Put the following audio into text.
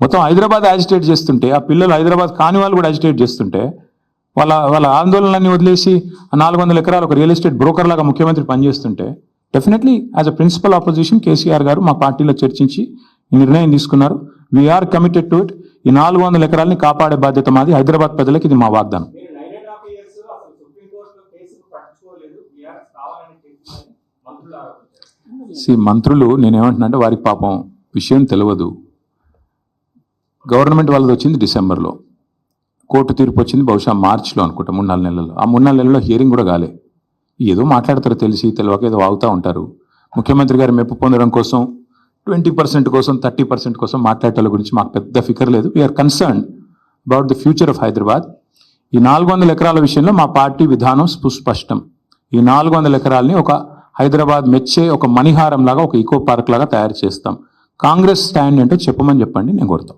మొత్తం హైదరాబాద్ యాజిటేట్ చేస్తుంటే ఆ పిల్లలు హైదరాబాద్ కాని వాళ్ళు కూడా యాజిటేట్ చేస్తుంటే వాళ్ళ వాళ్ళ ఆందోళనలన్నీ వదిలేసి నాలుగు వందల ఎకరాలు ఒక రియల్ ఎస్టేట్ బ్రోకర్ లాగా ముఖ్యమంత్రి పనిచేస్తుంటే definitely as a principal opposition KCR గారు మా పార్టీలో చర్చించి ఈ నిర్ణయం తీసుకున్నారు. వీఆర్ కమిటెడ్ టు ఇట్ ఈ నాలుగు వందల ఎకరాలని కాపాడే బాధ్యత మాది. హైదరాబాద్ ప్రజలకు ఇది మా వాగ్దానం. సి మంత్రులు నేనేమంటున్నా అంటే వారికి పాపం విషయం తెలియదు. గవర్నమెంట్ వాళ్ళది వచ్చింది డిసెంబర్లో. కోర్టు తీర్పు వచ్చింది బహుశా మార్చిలో అనుకుంటా మూడు నాలుగు నెలల్లో. ఆ మూడు నాలుగు నెలల్లో హియరింగ్ కూడా కాలే. ఏదో మాట్లాడతారు తెలిసి తెలియక ఏదో వాగుతూ ఉంటారు. ముఖ్యమంత్రి గారి మెప్పు పొందడం కోసం ట్వంటీ పర్సెంట్ కోసం థర్టీ పర్సెంట్ కోసం మాట్లాడటం గురించి మాకు పెద్ద ఫికర్ లేదు. We are concern about the future of Hyderabad ఈ నాలుగు వందల ఎకరాల విషయంలో మా పార్టీ విధానం సుస్పష్టం. ఈ నాలుగు వందల ఎకరాలని ఒక హైదరాబాద్ మెచ్చే ఒక మణిహారం లాగా ఒక ఈకో పార్క్ లాగా తయారు చేస్తాం. కాంగ్రెస్ స్టాండ్ ఏంటో చెప్పమని చెప్పండి నేను కోరుతాం.